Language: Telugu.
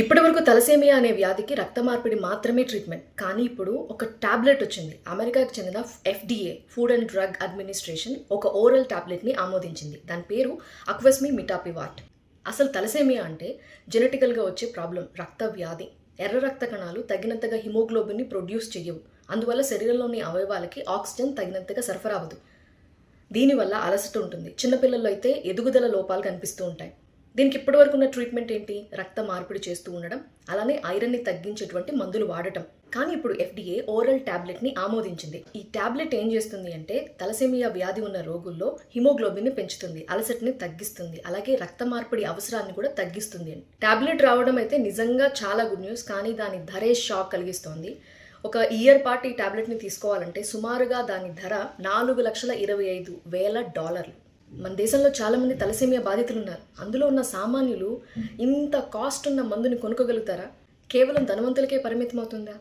ఇప్పటి వరకు తలసేమియా అనే వ్యాధికి రక్త మార్పిడి మాత్రమే ట్రీట్మెంట్ కానీ ఇప్పుడు ఒక టాబ్లెట్ వచ్చింది. అమెరికాకు చెందిన FDA food and drug administration ఒక ఓరల్ టాబ్లెట్ని ఆమోదించింది. దాని పేరు అక్వస్మి మిటాపివాట్ అసలు తలసేమియా అంటే జెనెటికల్గా వచ్చే ప్రాబ్లం రక్త వ్యాధి. ఎర్ర రక్త కణాలు తగినంతగా హిమోగ్లోబిన్ని ప్రొడ్యూస్ చేయవు అందువల్ల శరీరంలోని అవయవాలకి ఆక్సిజన్ తగినంతగా సరఫరా అవ్వదు. దీనివల్ల అలసట ఉంటుంది. చిన్నపిల్లల్లో అయితే ఎదుగుదల లోపాలు కనిపిస్తూ ఉంటాయి. దీనికి ఇప్పటివరకు ఉన్న ట్రీట్మెంట్ ఏంటి? రక్త మార్పిడి చేస్తూ ఉండడం అలానే ఐరన్ని తగ్గించేటువంటి మందులు వాడటం. కానీ ఇప్పుడు ఎఫ్డీఏ ఓరల్ టాబ్లెట్ని ఆమోదించింది. ఈ టాబ్లెట్ ఏం చేస్తుంది అంటే తలసేమియా వ్యాధి ఉన్న రోగుల్లో హిమోగ్లోబిన్ని పెంచుతుంది అలసటని తగ్గిస్తుంది అలాగే రక్త మార్పిడి అవసరాన్ని కూడా తగ్గిస్తుంది అని. టాబ్లెట్ రావడం అయితే నిజంగా చాలా గుడ్ న్యూస్ కానీ దాని ధరే షాక్ కలిగిస్తోంది. ఒక ఇయర్ పాటు ఈ టాబ్లెట్ని తీసుకోవాలంటే సుమారుగా దాని ధర నాలుగు లక్షల ఇరవై ఐదు వేల డాలర్లు. మన దేశంలో చాలామంది తలసేమియా బాధితులు ఉన్నారు. అందులో ఉన్న సామాన్యులు ఇంత కాస్ట్ ఉన్న మందుని కొనుక్కోగలుగుతారా? కేవలం ధనవంతులకే పరిమితం అవుతుందా